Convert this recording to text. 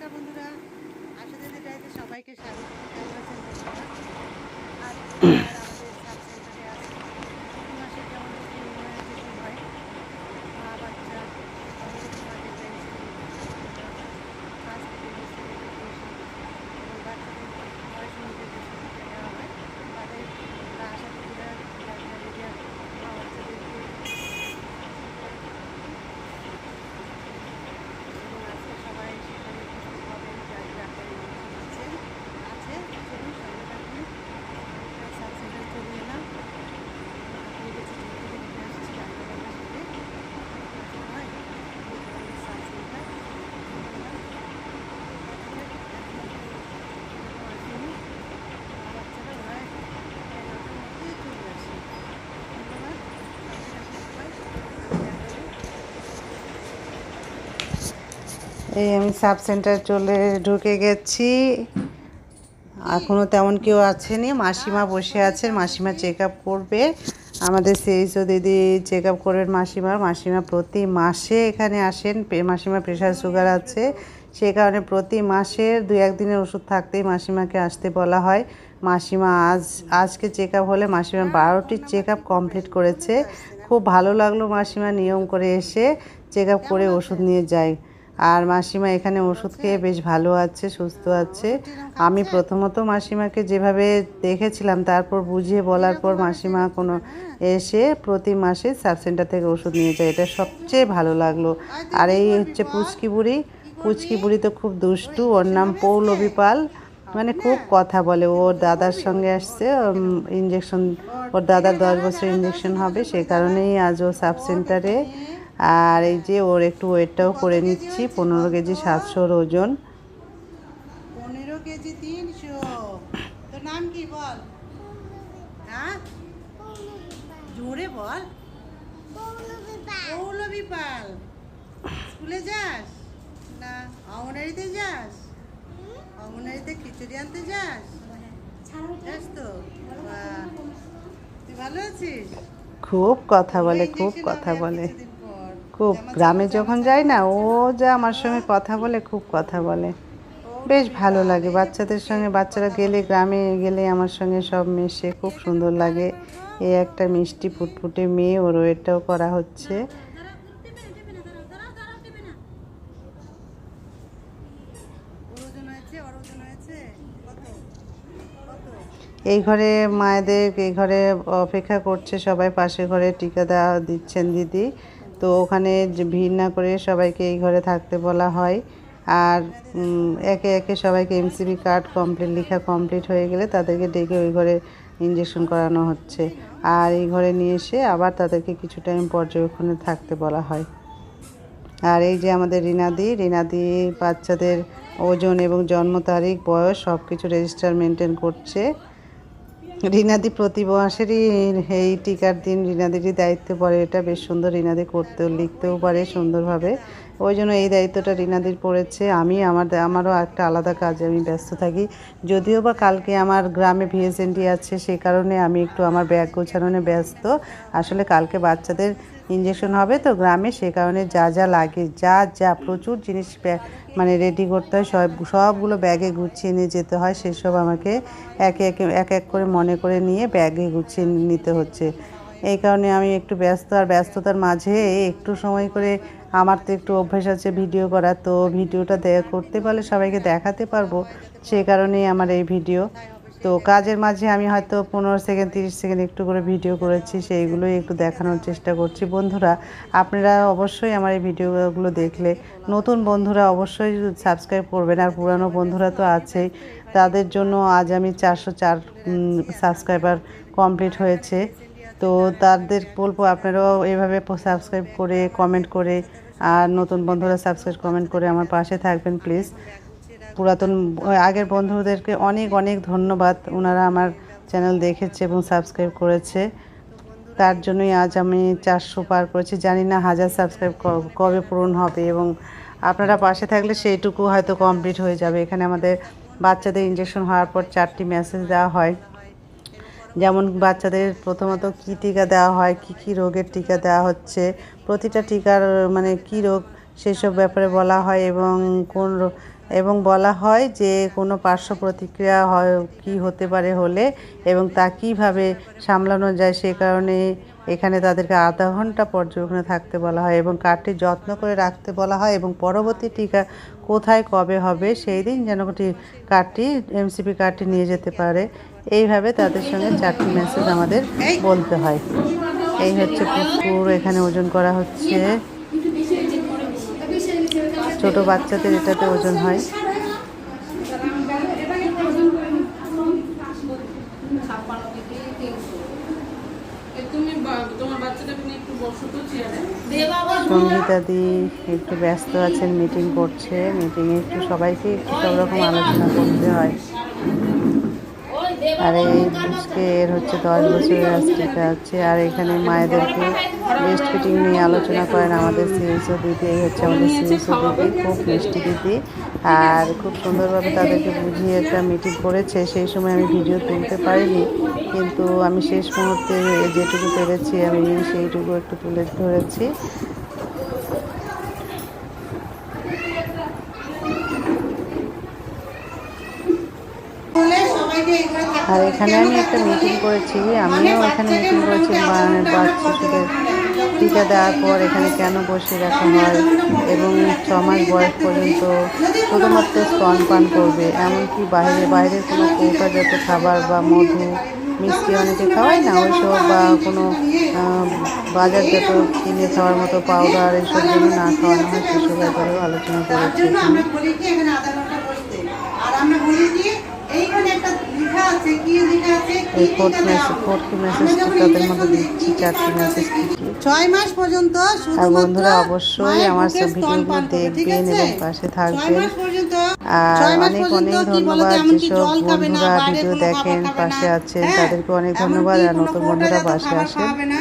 নমস্কার বন্ধুরা। আশা দিদি চাইতে সবাইকে স্বাগত। কেমন বন্ধুরা? আজ বুধবার আমাদের সাব সেন্টারে আছে প্রতি মাসে যেমন রুটিন ইমিউনাইজেশন হয় মা বাচ্চা আমাদের সমাজে পেন্সিল ফার্স্ট প্রেগনেন্সি এডুকেশন এবং বাচ্চাদের বয়স অনুযায়ী যে শিক্ষা দেওয়া হয় তাদের আমরা আশা দিদিরা ডাক্তারিরা মা বাচ্চাদেরকে এবং আজকে সবাই সেখানে উপস্থিত হবেন যারা ডাক্তারি আছেন আছে চলুন সঙ্গে থাকুন সাব সেন্টার চলে এলাম আপনি গেছি ঢুকে ঘুরে আসছি ডাক্তারবাবুর সাথে হয় সাব সেন্টার বাচ্চারা প্রায় নটার মধ্যেই চলে আসে ধন্যবাদ এই আমি সাব সেন্টার চলে ঢুকে গেছি। এখনও তেমন কেউ আসেনি। মাসিমা বসে আছেন, মাসিমা চেক আপ করবে। আমাদের সেইসব দিদি চেক আপ করবেন মাসিমার মাসিমা প্রতি মাসে এখানে আসেন। মাসিমা প্রেশার সুগার আছে। সে কারণে প্রতি মাসের দু একদিনের ওষুধ থাকতেই মাসিমাকে আসতে বলা হয়। মাসিমা আজ, আজকে চেক আপ হলে মাসিমা বারোটি চেক আপ কমপ্লিট করেছে। খুব ভালো লাগল মাসিমা নিয়ম করে এসে চেক করে ওষুধ নিয়ে যায়। আর মাসিমা এখানে ওষুধ খেয়ে বেশ ভালো আছে, সুস্থ আছে। আমি প্রথমত মাসিমাকে যেভাবে দেখেছিলাম, তারপর বুঝিয়ে বলার পর মাসিমা কোনো এসে প্রতি মাসে সাব সেন্টার থেকে ওষুধ নিয়ে যায়। এটা সবচেয়ে ভালো লাগল। আর এই হচ্ছে পুচকি বুড়ি। পুচকি বুড়ি তো খুব দুষ্টু, ওর নাম পৌলবী পাল। মানে খুব কথা বলে। ওর দাদার সঙ্গে আসছে ইঞ্জেকশন ওর দাদার দশ বছর ইঞ্জেকশন হবে। সেই কারণেই আজ ও সাব সেন্টারে আর এই যে ওর একটু ওয়েটটাও করে নিচ্ছি পনেরো কেজি সাতশোর ওজন। পনেরো কেজি তিনশো। তোর নাম কি বল? হ্যাঁ? জোরে বল। পৌলবী পাল। স্কুলে যাস? না অঙ্গনারিতে যাস? অঙ্গনারিতে খিচুড়ি আনতে যাস? যাস তো? বাহ। তুই ভালো আছিস? খুব কথা বলে খুব কথা বলে। খুব গ্রামে যখন যাই না, ও যা আমার সঙ্গে কথা বলে, খুব কথা বলে। বেশ ভালো লাগে। বাচ্চাদের সঙ্গে, বাচ্চারা গেলে, গ্রামে গেলে আমার সঙ্গে সব মেশে, খুব সুন্দর লাগে। এই একটা মিষ্টি ফুটফুটে মেয়ে, ওর এটাও করা হচ্ছে। এই ঘরে মায়েদের, এই ঘরে অপেক্ষা করছে সবাই পাশে ঘরে টিকা দেওয়া দিচ্ছেন দিদি। তো ওখানে ভিড় না করে সবাইকে এই ঘরে থাকতে বলা হয়। আর একে একে সবাইকে এমসিবি কার্ড কমপ্লিট লেখা কমপ্লিট হয়ে গেলে তাদেরকে ডেকে ওই ঘরে ইঞ্জেকশন করানো হচ্ছে। আর এই ঘরে নিয়ে এসে আবার তাদেরকে কিছু টাইম পর্যবেক্ষণে থাকতে বলা হয়। আর এই যে আমাদের রিনাদি রিনাদি বাচ্চাদের ওজন এবং জন্ম তারিখ, বয়স সব কিছু রেজিস্টার মেনটেন করছে। রিনাদি প্রতি মাসেরই এই টিকার দিন রিনাদিরই দায়িত্ব পড়ে। এটা বেশ সুন্দর রিনাদি করতেও, লিখতেও পারে সুন্দরভাবে। ওই জন্য এই দায়িত্বটা রিনাদির পড়েছে। আমি আমার আমারও একটা আলাদা কাজে আমি ব্যস্ত থাকি। যদিও বা কালকে আমার গ্রামে ভিএসএনডি আছে, সে কারণে আমি একটু আমার ব্যাগ গোছানো ব্যস্ত। আসলে কালকে বাচ্চাদের ইঞ্জেকশন হবে, তো গ্রামে সে কারণে যা যা লাগে, যা যা প্রচুর জিনিস মানে রেডি করতে হয়, সব, সবগুলো ব্যাগে গুছিয়ে নিয়ে যেতে হয়, সেসব আমাকে একে একে, এক এক করে মনে করে নিয়ে ব্যাগে গুছিয়ে নিতে হচ্ছে। এই কারণে আমি একটু ব্যস্ত, আর ব্যস্ততার মাঝে একটু সময় করে, আমার তো একটু অভ্যেস আছে ভিডিও করা তো ভিডিওটা করতে পারলে সবাইকে দেখাতে পারব, সে কারণেই আমার এই ভিডিও তো কাজের মাঝে আমি হয়তো পনেরো সেকেন্ড, তিরিশ সেকেন্ড একটু করে ভিডিও করেছি, সেইগুলোই একটু দেখানোর চেষ্টা করছি। বন্ধুরা, আপনারা অবশ্যই আমার এই ভিডিওগুলো দেখলে, নতুন বন্ধুরা অবশ্যই সাবস্ক্রাইব করবেন, আর পুরানো বন্ধুরা তো আছেই, তাদের জন্য আজ আমি চারশো চার সাবস্ক্রাইবার কমপ্লিট হয়েছে। তো তাদের বলব, আপনারাও এভাবে সাবস্ক্রাইব করে, কমেন্ট করে, আর নতুন বন্ধুরা সাবস্ক্রাইব, কমেন্ট করে আমার পাশে থাকবেন, প্লিজ। পুরাতন আগের বন্ধুদেরকে অনেক অনেক ধন্যবাদ। ওনারা আমার চ্যানেল দেখেছে এবং সাবস্ক্রাইব করেছে। তার জন্যই আজ আমি চারশো পার করেছি। জানি না হাজার সাবস্ক্রাইব কবে পূরণ হবে এবং আপনারা পাশে থাকলে সেইটুকু হয়তো কমপ্লিট হয়ে যাবে। এখানে আমাদের বাচ্চাদের ইঞ্জেকশন হওয়ার পর চারটি মেসেজ দেওয়া হয়। যেমন বাচ্চাদের প্রথমত কী টিকা দেওয়া হয়, কী কী রোগের টিকা দেওয়া হচ্ছে, প্রতিটা টিকার মানে কী রোগ, সেসব ব্যাপারে বলা হয় এবং কোন এবং বলা হয় যে কোনো পার্শ্ব প্রতিক্রিয়া হয় কী হতে পারে হলে এবং তা কীভাবে সামলানো যায় সে কারণে এখানে তাদেরকে আধা ঘণ্টা পর্যবেক্ষণে থাকতে বলা হয় এবং কার্ডটি যত্ন করে রাখতে বলা হয় এবং পরবর্তী টিকা কোথায় কবে হবে সেই দিন যেন কার্ডটি এমসিপি কার্ডটি নিয়ে যেতে পারে। এইভাবে তাদের সঙ্গে চারটি মেসেজ আমাদের বলতে হয়। এই হচ্ছে পুকুর, এখানে ওজন করা হচ্ছে। ছোট বাচ্চাদের এটাতে ওজন হয়। সঙ্গীতাদি একটু ব্যস্ত আছেন মিটিং করছে। মিটিংয়ে একটু সবাইকে একটু সব রকম আলোচনা করতে হয়। আর এই এর হচ্ছে দশ বছরের আজকে হচ্ছে, আর এখানে মায়েদেরকে বেস্ট ফিটিং নিয়ে আলোচনা করেন আমাদের সিএসও দিদি, এই হচ্ছে আমাদের সিএসও দিদি, খুব মিষ্টি দিদি। আর খুব সুন্দরভাবে তাদেরকে বুঝিয়ে একটা মিটিং করেছে, সেই সময় আমি ভিডিও তুলতে পারিনি, কিন্তু আমি শেষ মুহূর্তে যেটুকু পেরেছি আমি সেইটুকু একটু তুলে ধরেছি। আর এখানে আমি একটা মিটিং করেছি আমিও এখানে মিটিং করেছি মানে বাচ্চাদের টিকা দেওয়ার পর এখানে কেন বসে রাখা হয়? এবং ছ মাস বয়স পর্যন্ত শুধুমাত্র স্তন পান করবে। এমনকি বাইরে বাইরের কোনো কৌটাজাত খাবার বা মধু মিষ্টি অনেকে খাওয়ায় না ওইসব বা কোনো বাজারজাত কিনে খাওয়ার মতো পাউডার এইসব যেন না খাওয়ানো হয় সেসব ব্যাপারেও আলোচনা করেছি। আর আমরা বলি এইখানে এই ফোর্থ মেসেজ ফোর্থ মেসেজ তাদের মধ্যে দিচ্ছি চারটি মেসেজ হবে? কি কি ছয় মাস পর্যন্ত আর বন্ধুরা অবশ্যই আমার সব ভিডিওগুলো দেখবেন এবং পাশে থাকবেন আর অনেক অনেক ধন্যবাদ যেসব বন্ধুরা ভিডিও দেখেন পাশে। আছেন হ্যাঁ, তাদেরকে অনেক ধন্যবাদ আর নতুন বন্ধুরা পাশে আসে আসেন।